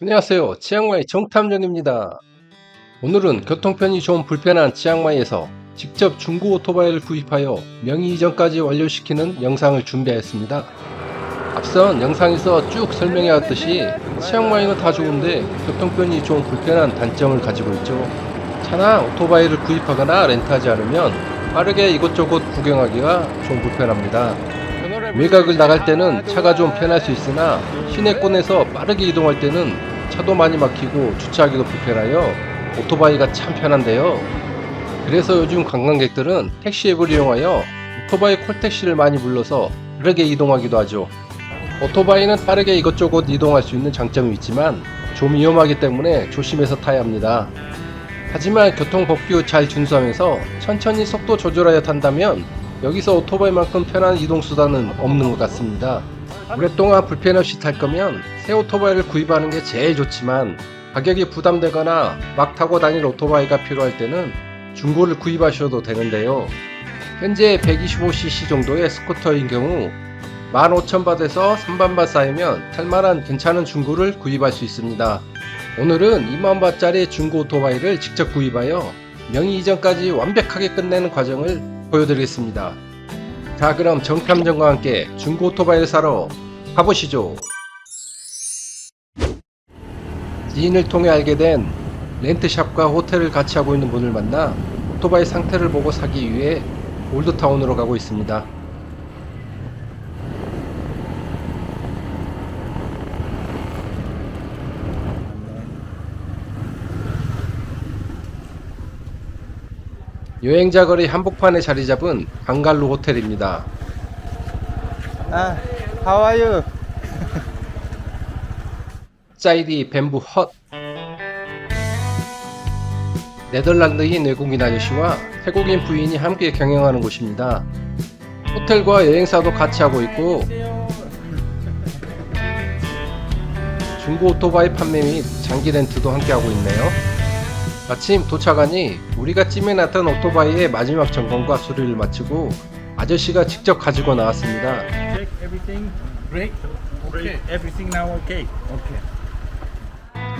안녕하세요. 치앙마이 정탐정입니다. 오늘은 교통편이 좀 불편한 치앙마이에서 직접 중고 오토바이를 구입하여 명의 이전까지 완료시키는 영상을 준비하였습니다. 앞선 영상에서 쭉 설명해왔듯이 치앙마이는 다 좋은데 교통편이 좀 불편한 단점을 가지고 있죠. 차나 오토바이를 구입하거나 렌트하지 않으면 빠르게 이곳저곳 구경하기가 좀 불편합니다. 외곽을 나갈 때는 차가 좀 편할 수 있으나 시내권에서 빠르게 이동할 때는 차도 많이 막히고 주차하기도 불편하여 오토바이가 참 편한데요. 그래서 요즘 관광객들은 택시 앱을 이용하여 오토바이 콜택시를 많이 불러서 빠르게 이동하기도 하죠. 오토바이는 빠르게 이것저것 이동할 수 있는 장점이 있지만 좀 위험하기 때문에 조심해서 타야 합니다. 하지만 교통법규 잘 준수하면서 천천히 속도 조절하여 탄다면 여기서 오토바이만큼 편한 이동수단은 없는 것 같습니다. 오랫동안 불편 없이 탈 거면 새 오토바이를 구입하는 게 제일 좋지만 가격이 부담되거나 막 타고 다닐 오토바이가 필요할 때는 중고를 구입하셔도 되는데요. 현재 125cc 정도의 스쿠터인 경우 15,000바트에서 3만바 쌓이면 탈만한 괜찮은 중고를 구입할 수 있습니다. 오늘은 2만바트짜리 중고 오토바이를 직접 구입하여 명의 이전까지 완벽하게 끝내는 과정을 보여드리겠습니다. 자 그럼 정탐정과 함께 중고 오토바이를 사러 가보시죠. 지인을 통해 알게 된 렌트샵과 호텔을 같이 하고 있는 분을 만나 오토바이 상태를 보고 사기 위해 올드타운으로 가고 있습니다. 여행자 거리 한복판에 자리 잡은 방갈로 호텔입니다. Ah, how are you? 사이디 뱀부 헛 네덜란드인 외국인 아저씨와 태국인 부인이 함께 경영하는 곳입니다. 호텔과 여행사도 같이 하고 있고 중고 오토바이 판매 및 장기 렌트도 함께 하고 있네요. 마침 도착하니 우리가 찜해놨던 오토바이의 마지막 점검과 수리를 마치고 아저씨가 직접 가지고 나왔습니다.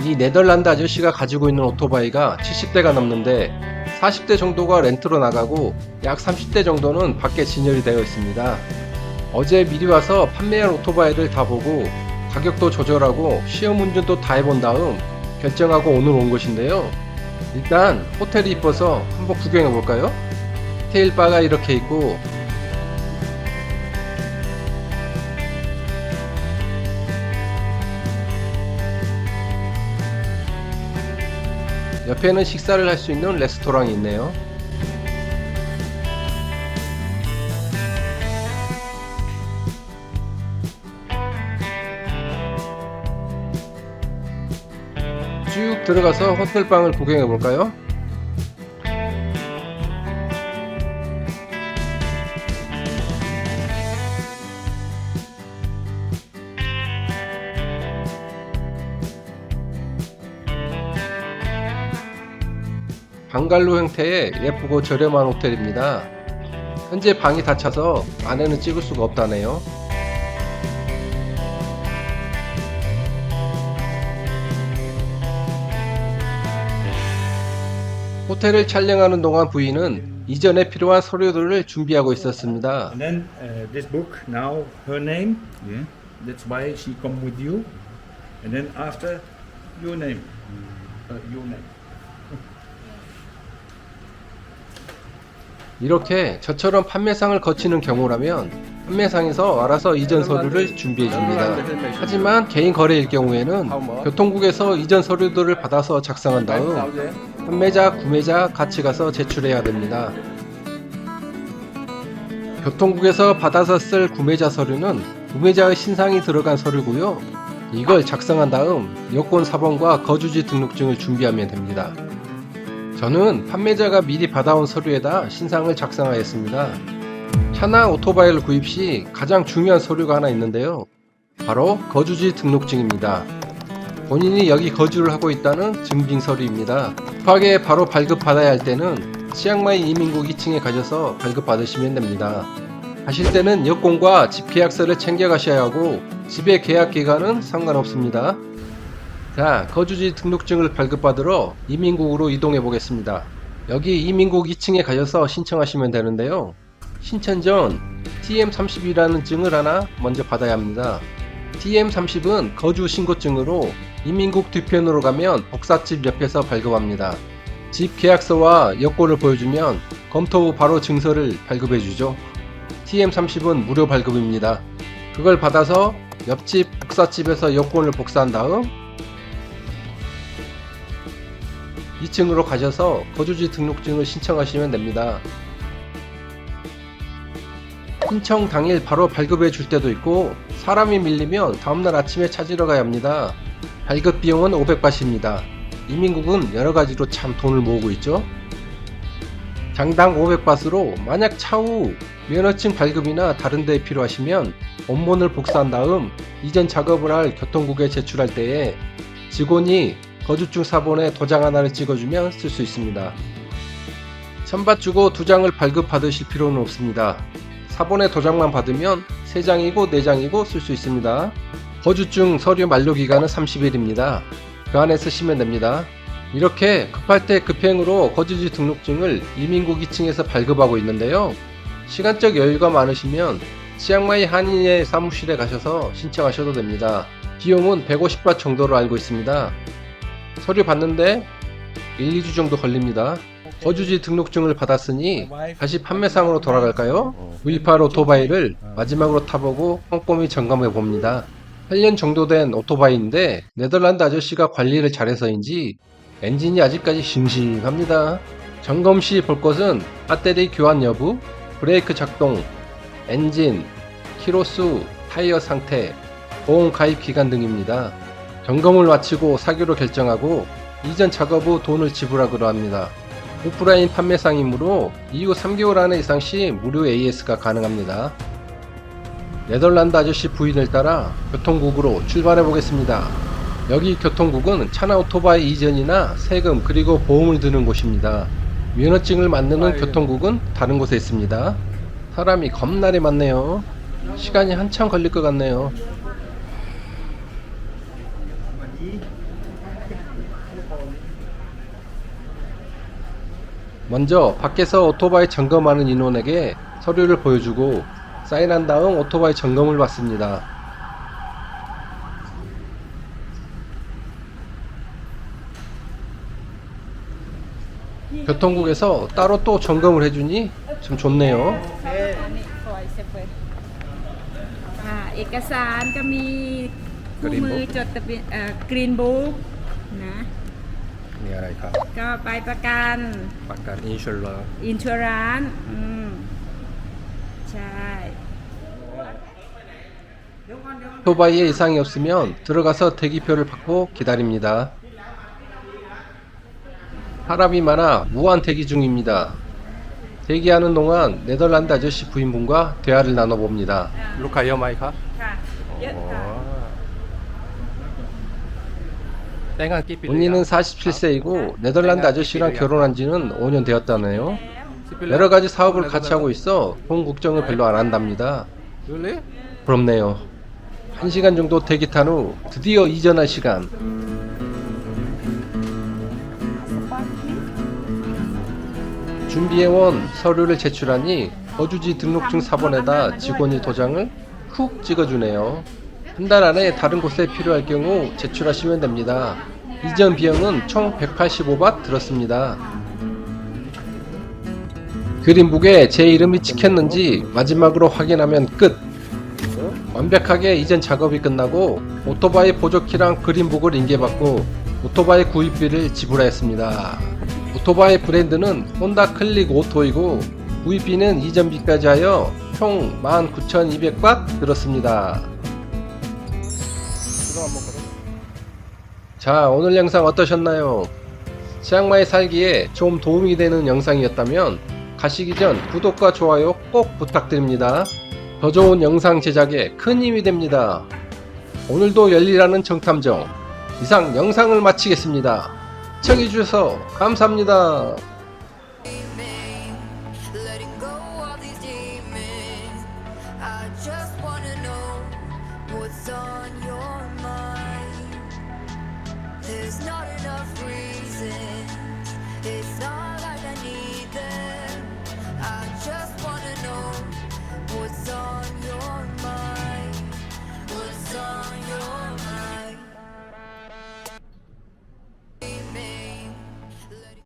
이 네덜란드 아저씨가 가지고 있는 오토바이가 70대가 넘는데 40대 정도가 렌트로 나가고 약 30대 정도는 밖에 진열이 되어 있습니다. 어제 미리 와서 판매한 오토바이를 다 보고 가격도 조절하고 시험 운전도 다 해본 다음 결정하고 오늘 온 곳인데요. 일단 호텔이 이뻐서 한번 구경해 볼까요? 테일바가 이렇게 있고 옆에는 식사를 할 수 있는 레스토랑이 있네요. 쭉 들어가서 호텔방을 구경해 볼까요? 방갈로 형태의 예쁘고 저렴한 호텔입니다. 현재 방이 다 차서 안에는 찍을 수가 없다네요. 호텔을 촬영하는 동안 부인은 이전에 필요한 서류들을 준비하고 있었습니다. And then uh, this book now her name. Yeah. That's why she come with you. And then after your name. Uh, your name. 이렇게 저처럼 판매상을 거치는 경우라면 판매상에서 알아서 이전 서류를 준비해 줍니다. 하지만 개인 거래일 경우에는 교통국에서 이전 서류들을 받아서 작성한 다음 판매자, 구매자 같이 가서 제출해야 됩니다. 교통국에서 받아서 쓸 구매자 서류는 구매자의 신상이 들어간 서류고요. 이걸 작성한 다음 여권 사본과 거주지 등록증을 준비하면 됩니다. 저는 판매자가 미리 받아온 서류에다 신상을 작성하였습니다. 차나 오토바이를 구입 시 가장 중요한 서류가 하나 있는데요. 바로 거주지 등록증입니다. 본인이 여기 거주를 하고 있다는 증빙 서류입니다. 급하게 바로 발급받아야 할 때는 치앙마이 이민국 2층에 가셔서 발급받으시면 됩니다. 가실 때는 여권과 집 계약서를 챙겨 가셔야 하고 집의 계약 기간은 상관없습니다. 자, 거주지 등록증을 발급받으러 이민국으로 이동해 보겠습니다. 여기 이민국 2층에 가셔서 신청하시면 되는데요. 신청 전 TM30이라는 증을 하나 먼저 받아야 합니다. TM30은 거주 신고증으로 이민국 뒤편으로 가면 복사집 옆에서 발급합니다. 집 계약서와 여권을 보여주면 검토 후 바로 증서를 발급해 주죠. TM30은 무료 발급입니다. 그걸 받아서 옆집 복사집에서 여권을 복사한 다음 2층으로 가셔서 거주지 등록증을 신청하시면 됩니다. 신청 당일 바로 발급해 줄 때도 있고 사람이 밀리면 다음날 아침에 찾으러 가야 합니다. 발급 비용은 500바트입니다. 이민국은 여러 가지로 참 돈을 모으고 있죠. 장당 500바트로 만약 차후 면허증 발급이나 다른 데에 필요하시면 원본을 복사한 다음 이전 작업을 할 교통국에 제출할 때에 직원이 거주증 사본에 도장 하나를 찍어주면 쓸 수 있습니다. 천밭 주고 두 장을 발급 받으실 필요는 없습니다. 사본에 도장만 받으면 3장이고 4장이고 쓸 수 있습니다. 거주증 서류 만료 기간은 30일입니다. 그 안에 쓰시면 됩니다. 이렇게 급할 때 급행으로 거주지 등록증을 이민국 2층에서 발급하고 있는데요. 시간적 여유가 많으시면 치앙마이 한인의 사무실에 가셔서 신청하셔도 됩니다. 비용은 150바 정도로 알고 있습니다. 서류 받는데 1, 2주 정도 걸립니다. 거주지 등록증을 받았으니 다시 판매상으로 돌아갈까요? 구입할 오토바이를 마지막으로 타보고 꼼꼼히 점검해 봅니다. 8년 정도 된 오토바이인데 네덜란드 아저씨가 관리를 잘해서인지 엔진이 아직까지 싱싱합니다. 점검 시 볼 것은 배터리 교환 여부, 브레이크 작동, 엔진, 키로수, 타이어 상태, 보험 가입 기간 등입니다. 점검을 마치고 사교로 결정하고 이전 작업 후 돈을 지불하기로 합니다. 오프라인 판매상이므로 이후 3개월 안에 이상 시 무료 AS가 가능합니다. 네덜란드 아저씨 부인을 따라 교통국으로 출발해 보겠습니다. 여기 교통국은 차나 오토바이 이전이나 세금 그리고 보험을 드는 곳입니다. 면허증을 만드는 교통국은 다른 곳에 있습니다. 사람이 겁나게 많네요. 시간이 한참 걸릴 것 같네요. 먼저 밖에서 오토바이 점검하는 인원에게 서류를 보여주고 사인한 다음 오토바이 점검을 받습니다. 교통국에서 따로 또 점검을 해주니 참 좋네요. อันนี้คอยเซฟเปิดค่ะเอกสารก็มีคู่มือจดทะเบียนเอ่อกรีนบุ๊กนะ นี่อะไรครับ ก็ใบประกัน ประกันอินชัวร์ อินชัวรันอืม ใช่ 오토바이에 이상이 없으면 들어가서 대기표를 받고 기다립니다. 사람이 많아 무한 대기 중입니다. 대기하는 동안 네덜란드 아저씨 부인분과 대화를 나눠봅니다. 루카요 마이카? ค่ะ เยอะค่ะ 본인은 47세이고 네덜란드 아저씨랑 결혼한 지는 5년 되었다네요. 여러 가지 사업을 같이 하고 있어 돈 걱정을 별로 안 한답니다. 부럽네요. 1시간 정도 대기 탄 후 드디어 이전할 시간. 준비해온 서류를 제출하니 거주지 등록증 사본에다 직원이 도장을 훅 찍어주네요. 한 달 안에 다른 곳에 필요할 경우 제출하시면 됩니다. 이전 비용은 총 185밭 들었습니다. 그림북에 제 이름이 찍혔는지 마지막으로 확인하면 끝. 완벽하게 이전 작업이 끝나고 오토바이 보조키랑 그린북을 인계받고 오토바이 구입비를 지불하였습니다. 오토바이 브랜드는 혼다 클릭 오토이고 구입비는 이전비까지 하여 총 19,200밭 들었습니다. 자 오늘 영상 어떠셨나요? 치앙마이 살기에 좀 도움이 되는 영상이었다면 가시기 전 구독과 좋아요 꼭 부탁드립니다. 더 좋은 영상 제작에 큰 힘이 됩니다. 오늘도 열리라는 정탐정 이상 영상을 마치겠습니다. 시청해주셔서 감사합니다. letting go of these demons. I just wanna know what's on your